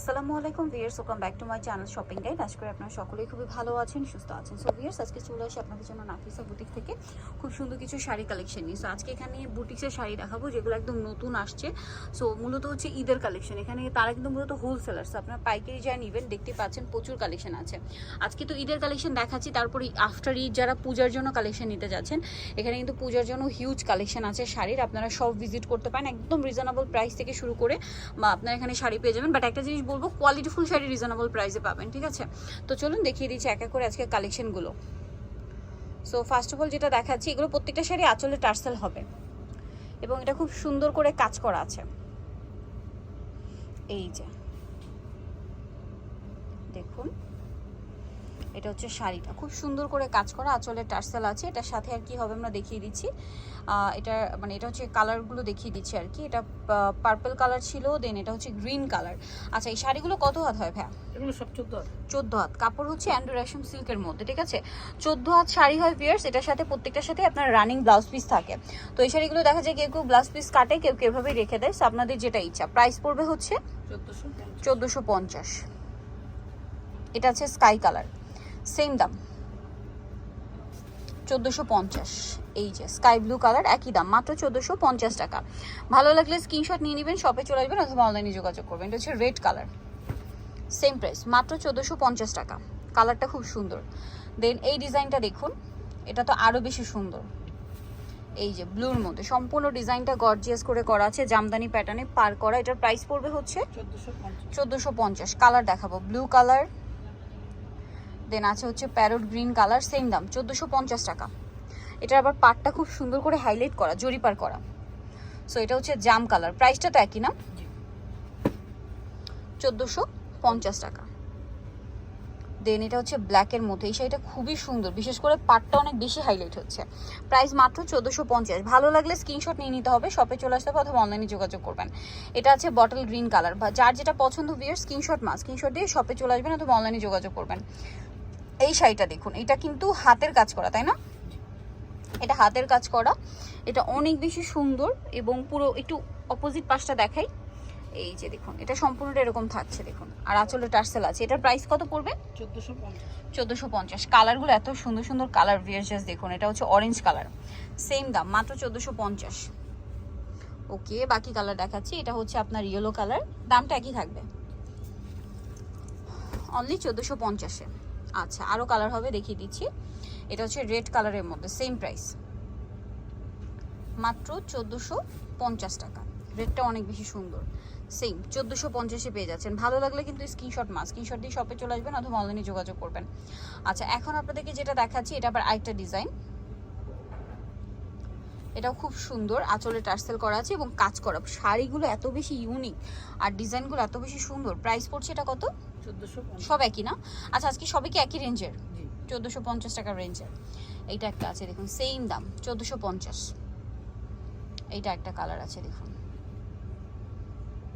আসসালামু আলাইকুম viewers welcome back to my channel shopping guide আজ করে আপনারা সকলেই খুবই ভালো আছেন, সুস্থ আছেন। সো ভিয়ার্স আজকে চলে আসি আপনাদের জন্য নাফিসা বুটিক থেকে। খুব সুন্দর কিছু শাড়ি কালেকশন নিয়ে। সো আজকে এখানে বুটিক্সের শাড়ি দেখাবো, যেগুলো একদম নতুন আসছে। সো মূলত হচ্ছে ঈদের কালেকশন এখানে তারা কিন্তু মূলত হোলসেলার সো আপনারা পাইকারি যা নেবেন, দেখতে পাচ্ছেন প্রচুর কালেকশন আছে। আজকে তো ঈদের কালেকশন দেখাচ্ছি, তারপরে আফটার ঈদ যারা পূজার জন্য কালেকশন নিতে যাচ্ছেন, এখানে কিন্তু পূজার জন্য হিউজ কালেকশন আছে শাড়ির। আপনারা সব ভিজিট করতে পারেন, একদম রিজনেবল প্রাইস থেকে শুরু করে, বা আপনারা এখানে শাড়ি পেয়ে যাবেন। বাট একটা জিনিস বলব কোয়ালিটিফুল শাড়ি রিজনেবল প্রাইসে পাবেন, ঠিক আছে? তো চলুন দেখিয়ে দিচ্ছি এক এক করে আজকে কালেকশনগুলো সো ফার্স্ট অফ অল যেটা দেখাচ্ছি, এগুলো প্রত্যেকটা শাড়ি আঁচলে টার্সেল হবে। এবং এটা খুব সুন্দর করে কাজ করা আছে। এই যে। দেখুন। এটা হচ্ছে শাড়িটা। খুব সুন্দর করে কাজ করা আঁচলের টার্সেল আছে। এটার সাথে আর কি হবে আমরা দেখিয়ে দিচ্ছি। এটা মানে এটা হচ্ছে কালারগুলো দেখিয়ে দিচ্ছি আর কি। এটা পার্পল কালার ছিল দেন এটা হচ্ছে গ্রিন কালার আচ্ছা এই শাড়িগুলো কত হাত হয় ভ্যা এগুলো সব চোদ্দ চোদ্দ হাত। কাপড় হচ্ছে অ্যান্ড্রো রেশম সিল্কের মধ্যে ঠিক আছে? চোদ্দ হাত শাড়ি হয় পিয়ার্স এটার সাথে প্রত্যেকটার সাথে আপনার রানিং ব্লাউজ পিস থাকে। তো এই শাড়িগুলো দেখা যায় কেউ কেউ ব্লাউজ পিস কাটে কেউ কেউ এভাবেই রেখে দেয়। So আপনাদের যেটা ইচ্ছা। প্রাইস পড়বে হচ্ছে চোদ্দশো চোদ্দোশো পঞ্চাশ। এটা আছে স্কাই কালার সেম দাম। চোদ্দোশো পঞ্চাশ। এই যে স্কাই ব্লু কালার একই দাম মাত্র চোদ্দোশো পঞ্চাশ টাকা। ভালো লাগলে স্ক্রিনশট নিয়ে নেবেন শপে চলে আসবেন অথবা অনলাইনে যোগাযোগ করবেন। এটা হচ্ছে রেড কালার সেম প্রাইস মাত্র চোদ্দোশো পঞ্চাশ টাকা। কালারটা খুব সুন্দর। দেন এই ডিজাইনটা দেখুন এটা তো আরও বেশি সুন্দর। এই যে ব্লুর মধ্যে। সম্পূর্ণ ডিজাইনটা গর্জিয়াস করে করা আছে জামদানি প্যাটার্নে পার করা। এটার প্রাইস পড়বে হচ্ছে চোদ্দশো চোদ্দোশো পঞ্চাশ। কালার দেখাবো। ব্লু কালার দেন আছে হচ্ছে প্যারোট গ্রিন কালার সেম দাম চোদ্দোশো পঞ্চাশ টাকা। এটার আবার পাটটা খুব সুন্দর করে হাইলাইট করা জরিপার করা। সো এটা হচ্ছে জাম কালার প্রাইসটা তো একই না। চোদ্দোশো পঞ্চাশ টাকা। দেন এটা হচ্ছে ব্ল্যাকের মধ্যে এই শাড়িটা খুবই সুন্দর বিশেষ করে পাটটা অনেক বেশি হাইলাইট হচ্ছে। প্রাইস মাত্র চোদ্দোশো পঞ্চাশ। ভালো লাগলে স্ক্রিনশট নিয়ে নিতে হবে শপে চলে আসতে হবে অথবা অনলাইনে যোগাযোগ করবেন। এটা আছে বটল গ্রিন কালার বা যার যেটা পছন্দ বিয়ার স্ক্রিনশট মাস স্ক্রিনশট দিয়ে শপে চলে আসবেন অথবা অনলাইনে যোগাযোগ করবেন। এই শাড়িটা দেখুন এটা কিন্তু হাতের কাজ করা তাই না? এটা হাতের কাজ করা এটা অনেক বেশি সুন্দর এবং পুরো একটু অপোজিট পাশটা দেখাই। এই যে দেখুন এটা সম্পূর্ণটা এরকম থাকছে দেখুন। আর আঁচলে টার্সেল আছে। এটার প্রাইস কত পড়বে? চোদ্দশো পঞ্চাশ। কালারগুলো এত সুন্দর সুন্দর কালার ভিয়ার্স দেখুন এটা হচ্ছে অরেঞ্জ কালার সেম দাম মাত্র চোদ্দোশো পঞ্চাশ। ওকে বাকি কালার দেখাচ্ছি। এটা হচ্ছে আপনার ইয়েলো কালার দামটা একই থাকবে। অনলি চোদ্দোশো পঞ্চাশে। আচ্ছা আরও কালার হবে, দেখিয়ে দিচ্ছি। এটা হচ্ছে রেড কালারের মধ্যে সেম প্রাইস মাত্র চোদ্দোশো পঞ্চাশ টাকা। রেটটা অনেক বেশি সুন্দর। সেম চোদ্দোশো পঞ্চাশে পেয়ে যাচ্ছেন। ভালো লাগলে কিন্তু স্ক্রিনশট মাস স্ক্রিনশট দিয়ে শপে চলে আসবেন অথবা অনলাইনে যোগাযোগ করবেন। আচ্ছা এখন আপনাদেরকে যেটা দেখাচ্ছি, এটা আবার আরেকটা ডিজাইন এটাও খুব সুন্দর আঁচলে টার্সেল করা আছে এবং কাজ করা। শাড়িগুলো এত বেশি ইউনিক আর ডিজাইনগুলো এত বেশি সুন্দর। প্রাইস পড়ছে এটা কত? সব একই না? আচ্ছা আজকে সবই কি একই রেঞ্জের? চোদ্দোশো পঞ্চাশ টাকার রেঞ্জের। এইটা একটা আছে দেখুন সেম দাম চোদ্দোশো পঞ্চাশ। এইটা একটা কালার আছে দেখুন।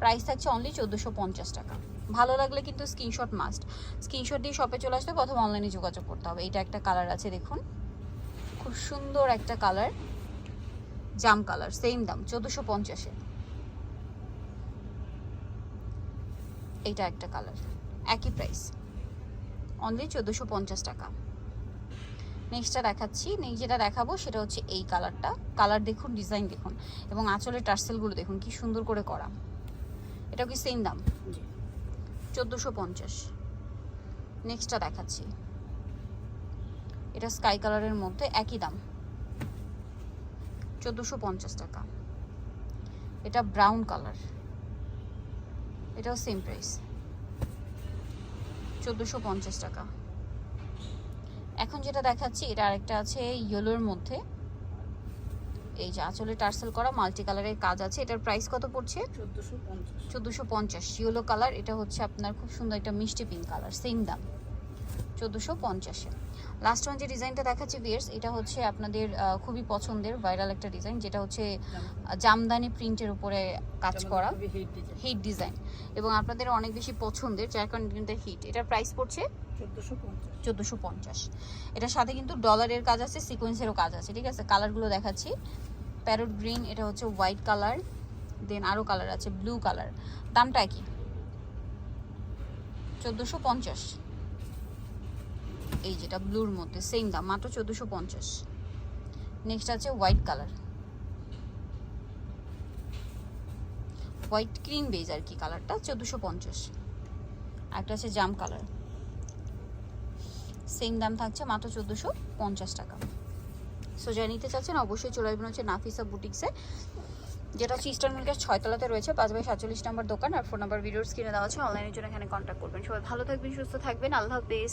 প্রাইস থাকছে অনলি চোদ্দোশো পঞ্চাশ টাকা। ভালো লাগলে কিন্তু স্ক্রিনশট মাস্ট স্ক্রিনশট দিয়ে শপে চলে আসতে প্রথম অনলাইনে যোগাযোগ করতে হবে। এইটা একটা কালার আছে দেখুন। খুব সুন্দর একটা কালার জাম কালার সেম দাম চোদ্দোশো পঞ্চাশে এইটা একটা কালার একই প্রাইস অনলি চোদ্দোশো পঞ্চাশ টাকা। নেক্সটটা দেখাচ্ছি। নেক্সট যেটা দেখাবো সেটা হচ্ছে এই কালারটা কালার দেখুন ডিজাইন দেখুন এবং আঁচলের টার্সেলগুলো দেখুন কি সুন্দর করে করা। এটা কি সেম দাম? জি। চোদ্দোশো পঞ্চাশ। নেক্সটটা দেখাচ্ছি। এটা স্কাই কালারের মধ্যে একই দাম। চোদ্দোশো পঞ্চাশ টাকা। এটা ব্রাউন কালার এটাও সেম প্রাইস চোদ্দোশো পঞ্চাশ টাকা। এখন যেটা দেখাচ্ছি এটা আরেকটা আছে ইয়েলোর মধ্যে। এই যে আঁচলে টার্সেল করা মাল্টি কালারের কাজ আছে এটার প্রাইস কত পড়ছে? চোদ্দশো পঞ্চাশ। চোদ্দোশো পঞ্চাশ। ইয়েলো কালার এটা হচ্ছে আপনার খুব সুন্দর একটা মিষ্টি পিঙ্ক কালার সেম দাম। চোদ্দোশো পঞ্চাশে। লাস্ট ওয়ান যে ডিজাইনটা দেখাচ্ছি ভিয়ার্স এটা হচ্ছে আপনাদের খুবই পছন্দের ভাইরাল একটা ডিজাইন যেটা হচ্ছে জামদানি। প্রিন্টের উপরে কাজ করা। হিট ডিজাইন এবং আপনাদের অনেক বেশি পছন্দের যার কারণে কিন্তু হিট এটার প্রাইস পড়ছে চোদ্দোশো পঞ্চাশ। এটার সাথে কিন্তু ডলারের কাজ আছে সিকোয়েন্সেরও কাজ আছে ঠিক আছে? কালারগুলো দেখাচ্ছি। প্যারোট গ্রিন এটা হচ্ছে হোয়াইট কালার দেন আরও কালার আছে ব্লু কালার দামটা কি চোদ্দোশো পঞ্চাশ। এই যেটা ব্লুর মধ্যে সেম দাম, মাত্র চোদ্দোশো পঞ্চাশ। নেক্সট আছে white colour white cream beige আর কি কালারটা চোদ্দোশো পঞ্চাশ। একটা আছে জাম কালার সেম দাম থাকছে মাত্র চোদ্দোশো পঞ্চাশ টাকা। সো যা নিতে চাচ্ছেন, অবশ্যই চলে আসবেন হচ্ছে নাফিসা বুটিক্সে যেটা হচ্ছে ইস্টার্ন মিল্কের ছয়তলাতে রয়েছে, পাঁচ বাই সাতচল্লিশ নাম্বার দোকান। আর ফোন নাম্বার ভিডিওস স্ক্রিনে দেওয়া আছে অনলাইনের জন্য এখানে কন্ট্যাক্ট করবেন। সবাই ভালো থাকবেন, সুস্থ থাকবেন। আল্লাহ হাফেজ।